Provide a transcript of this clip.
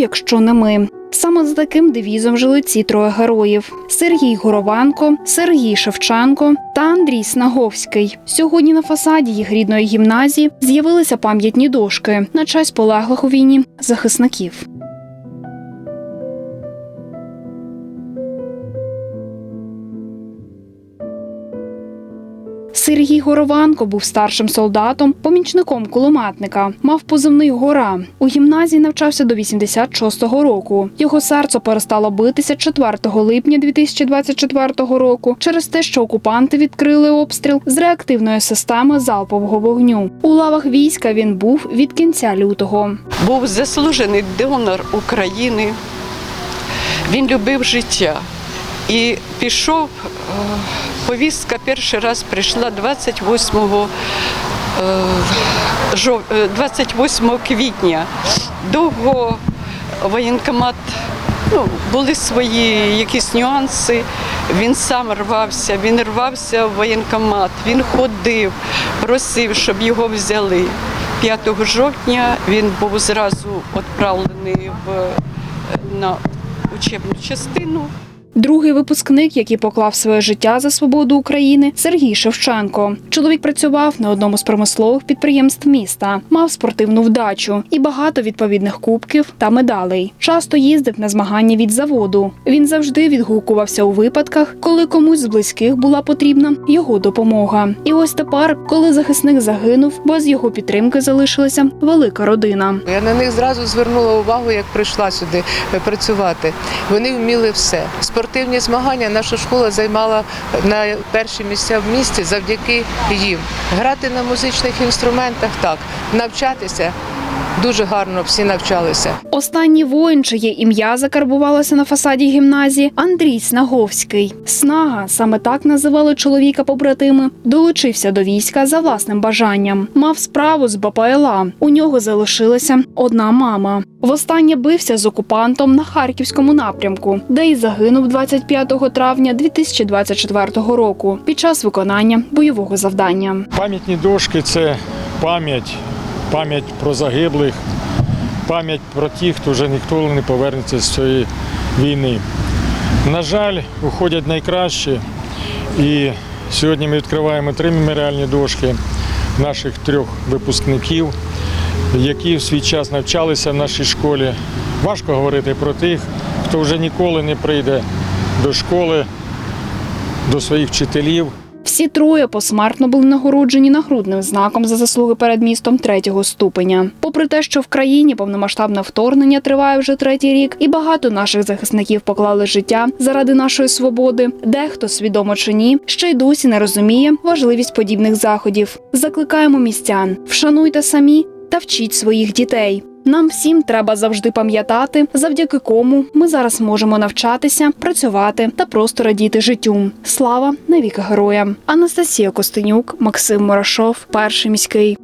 якщо не ми. Саме за таким девізом жили ці троє героїв: Сергій Горованко, Сергій Шевченко та Андрій Снаговський. Сьогодні на фасаді їх рідної гімназії з'явилися пам'ятні дошки на честь полеглих у війні захисників. Сергій Горованко був старшим солдатом, помічником кулеметника. Мав позивний гора. У гімназії навчався до 86-го року. Його серце перестало битися 4 липня 2024 року через те, що окупанти відкрили обстріл з реактивної системи залпового вогню. У лавах війська він був від кінця лютого. був заслужений донор України. Він любив життя і пішов. Е, Повістка перший раз прийшла 28, е, жов- е, 28 квітня. Довго воєнкомат, ну, були свої якісь нюанси. Він сам рвався, він рвався в воєнкомат, він ходив, просив, щоб його взяли. 5 жовтня він був зразу відправлений в, на учебну частину. Другий випускник, який поклав своє життя за свободу України, Сергій Шевченко. Чоловік працював на одному з промислових підприємств міста, мав спортивну вдачу і багато відповідних кубків та медалей. Часто їздив на змагання від заводу. Він завжди відгукувався у випадках, коли комусь з близьких була потрібна його допомога. І ось тепер, коли захисник загинув, без його підтримки залишилася велика родина. Я на них зразу звернула увагу, як прийшла сюди е, працювати. Вони вміли все. Спортивні змагання наша школа займала на перші місця в місті завдяки їм. Грати на музичних інструментах так, навчатися дуже гарно всі навчалися. Останній воїн, чиє ім'я закарбувалося на фасаді гімназії, Андрій Снаговський. Снага саме так називали чоловіка побратими. Долучився до війська за власним бажанням. Мав справу з БПЛА. У нього залишилася одна мама. Востаннє бився з окупантом на харківському напрямку, де й загинув 25 травня 2024 року під час виконання бойового завдання. Пам'ятні дошки це пам'ять, пам'ять про загиблих, пам'ять про тих, хто вже ніколи не повернеться з цієї війни. На жаль, уходять найкращі. І сьогодні ми відкриваємо три меморіальні дошки наших трьох випускників, які в свій час навчалися в нашій школі. Важко говорити про тих, хто вже ніколи не прийде до школи, до своїх вчителів. Всі троє посмертно були нагороджені нагрудним знаком за заслуги перед містом третього ступеня. Попри те, що в країні повномасштабне вторгнення триває вже третій рік, і багато наших захисників поклали життя заради нашої свободи, дехто свідомо чи ні, ще й досі не розуміє важливість подібних заходів. Закликаємо містян, вшануйте самі та вчіть своїх дітей. Нам всім треба завжди пам'ятати, завдяки кому ми зараз можемо навчатися, працювати та просто радіти життю. Слава навіки героям! Анастасія Костенюк, Максим Мурашов, перший міський.